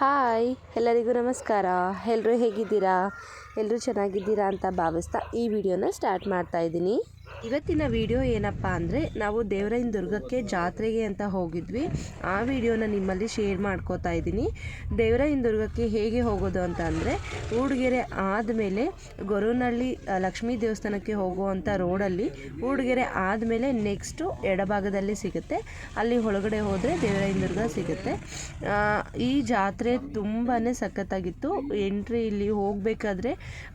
Hi ಎಲ್ಲರಿಗೂ ನಮಸ್ಕಾರ. ಎಲ್ಲರೂ ಹೇಗಿದ್ದೀರಾ? ಎಲ್ಲರೂ ಚೆನ್ನಾಗಿದ್ದೀರಾ ಅಂತ ಭಾವಿಸ್ತಾ ಈ ವಿಡಿಯೋನ ಸ್ಟಾರ್ಟ್ ಮಾಡ್ತಾ ಇದ್ದೀನಿ. ಇವತ್ತಿನ ವಿಡಿಯೋ ಏನಪ್ಪ ಅಂದರೆ ನಾವು ದೇವರಾಯನ ದುರ್ಗಕ್ಕೆ ಜಾತ್ರೆಗೆ ಅಂತ ಹೋಗಿದ್ವಿ. ಆ ವಿಡಿಯೋನ ನಿಮ್ಮಲ್ಲಿ ಶೇರ್ ಮಾಡ್ಕೋತಾ ಇದ್ದೀನಿ. ದೇವರಾಯನ ದುರ್ಗಕ್ಕೆ ಹೇಗೆ ಹೋಗೋದು ಅಂತ ಅಂದರೆ ಉಡುಗೆರೆ ಆದಮೇಲೆ ಗೊರವನಹಳ್ಳಿ ಲಕ್ಷ್ಮೀ ದೇವಸ್ಥಾನಕ್ಕೆ ಹೋಗುವಂಥ ರೋಡಲ್ಲಿ ಊಡ್ಗೆರೆ ಆದಮೇಲೆ ನೆಕ್ಸ್ಟು ಎಡಭಾಗದಲ್ಲಿ ಸಿಗುತ್ತೆ. ಅಲ್ಲಿ ಒಳಗಡೆ ಹೋದರೆ ದೇವರಾಯನ ದುರ್ಗ ಸಿಗುತ್ತೆ. ಈ ಜಾತ್ರೆ ತುಂಬಾ ಸಖತ್ತಾಗಿತ್ತು. ಎಂಟ್ರಿ ಇಲ್ಲಿ ಹೋಗಬೇಕಾದ್ರೆ,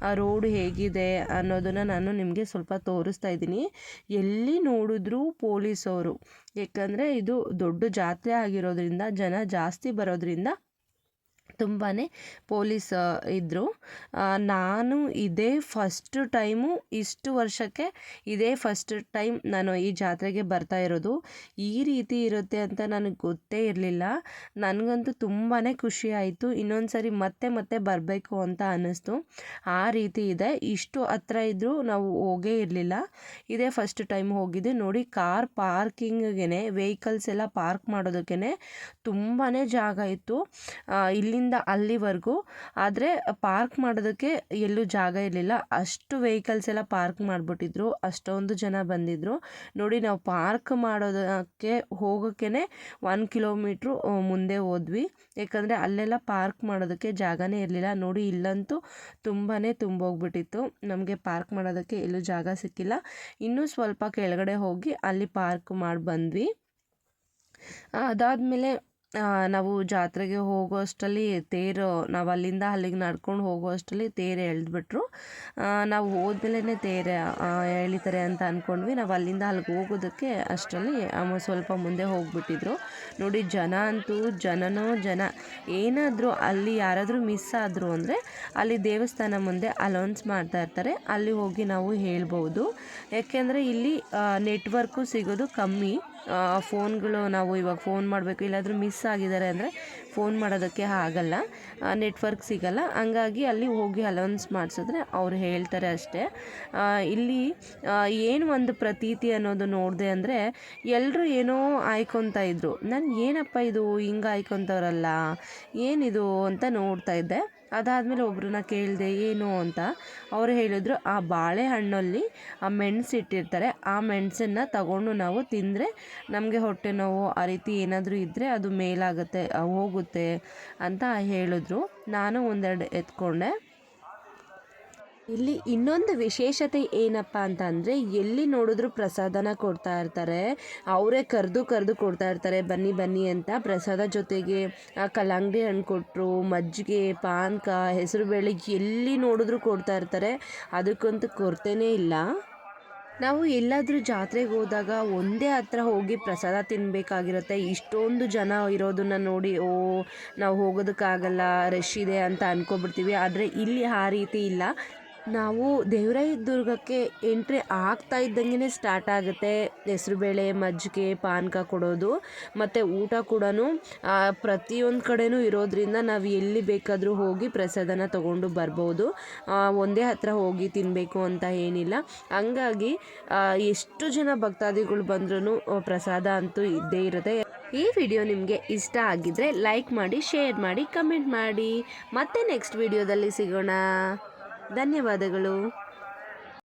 ಆ ರೋಡ್ ಹೇಗಿದೆ ಅನ್ನೋದನ್ನು ನಾನು ನಿಮಗೆ ಸ್ವಲ್ಪ ತೋರಿಸ್ತಾ ಇದ್ದೀನಿ. ಎಲ್ಲಿ ನೋಡಿದ್ರೂ ಪೊಲೀಸವರು ಏಕೆಂದರೆ ಇದು ದೊಡ್ಡ ಜಾತ್ರೆ ಆಗಿರೋದ್ರಿಂದ ಜನ ಜಾಸ್ತಿ ಬರೋದ್ರಿಂದ ತುಂಬಾ ಪೊಲೀಸ್ ಇದ್ದರು ನಾನು ಇದೇ ಫಸ್ಟ್ ಟೈಮು ಇಷ್ಟು ವರ್ಷಕ್ಕೆ ಇದೇ ಫಸ್ಟ್ ಟೈಮ್ ನಾನು ಈ ಜಾತ್ರೆಗೆ ಬರ್ತಾ ಇರೋದು. ಈ ರೀತಿ ಇರುತ್ತೆ ಅಂತ ನನಗೆ ಗೊತ್ತೇ ಇರಲಿಲ್ಲ. ನನಗಂತೂ ತುಂಬಾ ಖುಷಿ ಆಯಿತು. ಇನ್ನೊಂದು ಸರಿ ಮತ್ತೆ ಮತ್ತೆ ಬರಬೇಕು ಅಂತ ಅನ್ನಿಸ್ತು. ಆ ರೀತಿ ಇದೆ. ಇಷ್ಟು ಹತ್ರ ಇದ್ದರೂ ನಾವು ಹೋಗೇ ಇರಲಿಲ್ಲ. ಇದೇ ಫಸ್ಟ್ ಟೈಮ್ ಹೋಗಿದ್ದೆ. ನೋಡಿ ಕಾರ್ ಪಾರ್ಕಿಂಗ್ಗೆ ವೆಹಿಕಲ್ಸ್ ಎಲ್ಲ ಪಾರ್ಕ್ ಮಾಡೋದಕ್ಕೇ ತುಂಬಾ ಜಾಗ ಇತ್ತು. ಆ, ಇಲ್ಲಿಂದ ಅಲ್ಲಿವರೆಗೂ. ಆದರೆ ಪಾರ್ಕ್ ಮಾಡೋದಕ್ಕೆ ಎಲ್ಲೂ ಜಾಗ ಇರಲಿಲ್ಲ. ಅಷ್ಟು ವೆಹಿಕಲ್ಸ್ ಎಲ್ಲ ಪಾರ್ಕ್ ಮಾಡಿಬಿಟ್ಟಿದ್ರು. ಅಷ್ಟೊಂದು ಜನ ಬಂದಿದ್ದರು ನೋಡಿ, ನಾವು ಪಾರ್ಕ್ ಮಾಡೋದಕ್ಕೆ ಹೋಗೋಕ್ಕೆ ಒನ್ ಕಿಲೋಮೀಟ್ರು ಮುಂದೆ ಹೋದ್ವಿ. ಯಾಕಂದರೆ ಅಲ್ಲೆಲ್ಲ ಪಾರ್ಕ್ ಮಾಡೋದಕ್ಕೆ ಜಾಗನೇ ಇರಲಿಲ್ಲ. ನೋಡಿ, ಇಲ್ಲಂತೂ ತುಂಬಾ ತುಂಬೋಗ್ಬಿಟ್ಟಿತ್ತು. ನಮಗೆ ಪಾರ್ಕ್ ಮಾಡೋದಕ್ಕೆ ಎಲ್ಲೂ ಜಾಗ ಸಿಕ್ಕಿಲ್ಲ. ಇನ್ನೂ ಸ್ವಲ್ಪ ಕೆಳಗಡೆ ಹೋಗಿ ಅಲ್ಲಿ ಪಾರ್ಕ್ ಮಾಡಿ ಬಂದ್ವಿ. ಅದಾದಮೇಲೆ ನಾವು ಜಾತ್ರೆಗೆ ಹೋಗೋ ಅಷ್ಟರಲ್ಲಿ ತೇರು, ನಾವು ಅಲ್ಲಿಂದ ಅಲ್ಲಿಗೆ ನಡ್ಕೊಂಡು ಹೋಗೋ ಅಷ್ಟರಲ್ಲಿ ತೇರು ಎಳೆದ್ಬಿಟ್ರು. ನಾವು ಹೋದ್ಮೇಲೆ ತೇರು ಎಳಿತಾರೆ ಅಂತ ಅಂದ್ಕೊಂಡ್ವಿ ನಾವು ಅಲ್ಲಿಂದ ಅಲ್ಲಿಗೆ ಹೋಗೋದಕ್ಕೆ ಅಷ್ಟರಲ್ಲಿ ಸ್ವಲ್ಪ ಮುಂದೆ ಹೋಗ್ಬಿಟ್ಟಿದ್ರು. ನೋಡಿ, ಜನ ಅಂತೂ ಜನನೋ ಜನ. ಏನಾದರೂ ಅಲ್ಲಿ ಯಾರಾದರೂ ಮಿಸ್ ಆದರು ಅಂದರೆ ಅಲ್ಲಿ ದೇವಸ್ಥಾನ ಮುಂದೆ ಅಲೌನ್ಸ್ ಮಾಡ್ತಾ ಇರ್ತಾರೆ. ಅಲ್ಲಿ ಹೋಗಿ ನಾವು ಹೇಳ್ಬೋದು. ಯಾಕೆಂದರೆ ಇಲ್ಲಿ ನೆಟ್ವರ್ಕು ಸಿಗೋದು ಕಮ್ಮಿ. ಫೋನ್ಗಳು ನಾವು ಇವಾಗ ಫೋನ್ ಮಾಡಬೇಕು. ಇಲ್ಲಾದರೂ ಮಿಸ್ ಆಗಿದ್ದಾರೆ ಅಂದರೆ ಫೋನ್ ಮಾಡೋದಕ್ಕೆ ಆಗಲ್ಲ. ನೆಟ್ವರ್ಕ್ ಸಿಗಲ್ಲ. ಹಂಗಾಗಿ ಅಲ್ಲಿ ಹೋಗಿ ಅಲೌನ್ಸ್ ಮಾಡಿಸಿದ್ರೆ ಅವ್ರು ಹೇಳ್ತಾರೆ ಅಷ್ಟೇ. ಇಲ್ಲಿ ಏನು ಒಂದು ಪ್ರತೀತಿ ಅನ್ನೋದು ನೋಡಿದೆ ಅಂದರೆ ಎಲ್ಲರೂ ಏನೋ ಆಯ್ಕೊತಾ ಇದ್ರು. ನಾನು ಏನಪ್ಪ ಇದು ಹಿಂಗೆ ಆಯ್ಕೊತವ್ರಲ್ಲ? ಏನಿದು ಅಂತ ನೋಡ್ತಾ ಇದ್ದೆ. ಅದಾದಮೇಲೆ ಒಬ್ಬರನ್ನ ಕೇಳಿದೆ, ಏನು? ಅಂತ ಅವರು ಹೇಳಿದ್ರು, ಆ ಬಾಳೆಹಣ್ಣಲ್ಲಿ ಆ ಮೆಣಸು ಇಟ್ಟಿರ್ತಾರೆ, ಆ ಮೆಣಸನ್ನು ತಗೊಂಡು ನಾವು ತಿಂದರೆ ನಮಗೆ ಹೊಟ್ಟೆ ನೋವು, ಆ ರೀತಿ ಏನಾದರೂ ಇದ್ದರೆ ಅದು ಮೇಲಾಗುತ್ತೆ, ಹೋಗುತ್ತೆ, ಅಂತ ಹೇಳಿದ್ರು. ನಾನು ಒಂದೆರಡು ಎತ್ಕೊಂಡೆ. ಇಲ್ಲಿ ಇನ್ನೊಂದು ವಿಶೇಷತೆ ಏನಪ್ಪ ಅಂತ ಅಂದರೆ ಎಲ್ಲಿ ನೋಡಿದ್ರು ಪ್ರಸಾದನ ಕೊಡ್ತಾ ಇರ್ತಾರೆ. ಅವರೇ ಕರೆದು ಕರೆದು ಕೊಡ್ತಾ ಇರ್ತಾರೆ ಬನ್ನಿ ಬನ್ನಿ ಅಂತ. ಪ್ರಸಾದ ಜೊತೆಗೆ ಆ, ಕಲ್ಲಂಗಡಿ ಹಣ್ಣು ಕೊಟ್ಟರು ಮಜ್ಜಿಗೆ ಪಾನಕ ಹೆಸರುಬೇಳೆ ಎಲ್ಲಿ ನೋಡಿದ್ರು ಕೊಡ್ತಾ ಇರ್ತಾರೆ. ಅದಕ್ಕಂತೂ ಕೊರತೆನೇ ಇಲ್ಲ. ನಾವು ಎಲ್ಲಾದರೂ ಜಾತ್ರೆಗೆ ಹೋದಾಗ ಒಂದೇ ಹತ್ರ ಹೋಗಿ ಪ್ರಸಾದ ತಿನ್ನಬೇಕಾಗಿರುತ್ತೆ ಇಷ್ಟೊಂದು ಜನ ಇರೋದನ್ನ ನೋಡಿ ಓ ನಾವು ಹೋಗೋದಕ್ಕಾಗಲ್ಲ ರಶ್ ಇದೆ ಅಂತ ಅಂದ್ಕೊಬಿಡ್ತೀವಿ ಆದರೆ ಇಲ್ಲಿ ಆ ರೀತಿ ಇಲ್ಲ. ನಾವು ದೇವರಾಯ ದುರ್ಗಕ್ಕೆ ಎಂಟ್ರಿ ಆಗ್ತಾ ಇದ್ದಂಗೆ ಸ್ಟಾರ್ಟ್ ಆಗುತ್ತೆ. ಹೆಸರುಬೇಳೆ ಮಜ್ಜಿಗೆ, ಪಾನಕ ಕೊಡೋದು, ಮತ್ತು ಊಟ ಕೂಡ ಪ್ರತಿಯೊಂದು ಕಡೆಯೂ ಇರೋದ್ರಿಂದ ನಾವು ಎಲ್ಲಿ ಬೇಕಾದರೂ ಹೋಗಿ ಪ್ರಸಾದನ ತಗೊಂಡು ಬರ್ಬೋದು. ಒಂದೇ ಹತ್ರ ಹೋಗಿ ತಿನ್ನಬೇಕು ಅಂತ ಏನಿಲ್ಲ. ಹಂಗಾಗಿ ಎಷ್ಟು ಜನ ಭಕ್ತಾದಿಗಳು ಬಂದ್ರೂ ಪ್ರಸಾದ ಅಂತೂ ಇದ್ದೇ ಇರುತ್ತೆ. ಈ ವಿಡಿಯೋ ನಿಮಗೆ ಇಷ್ಟ ಆಗಿದ್ರೆ ಲೈಕ್ ಮಾಡಿ, ಶೇರ್ ಮಾಡಿ, ಕಮೆಂಟ್ ಮಾಡಿ. ಮತ್ತೆ ನೆಕ್ಸ್ಟ್ ವಿಡಿಯೋದಲ್ಲಿ ಸಿಗೋಣ. ಧನ್ಯವಾದಗಳು.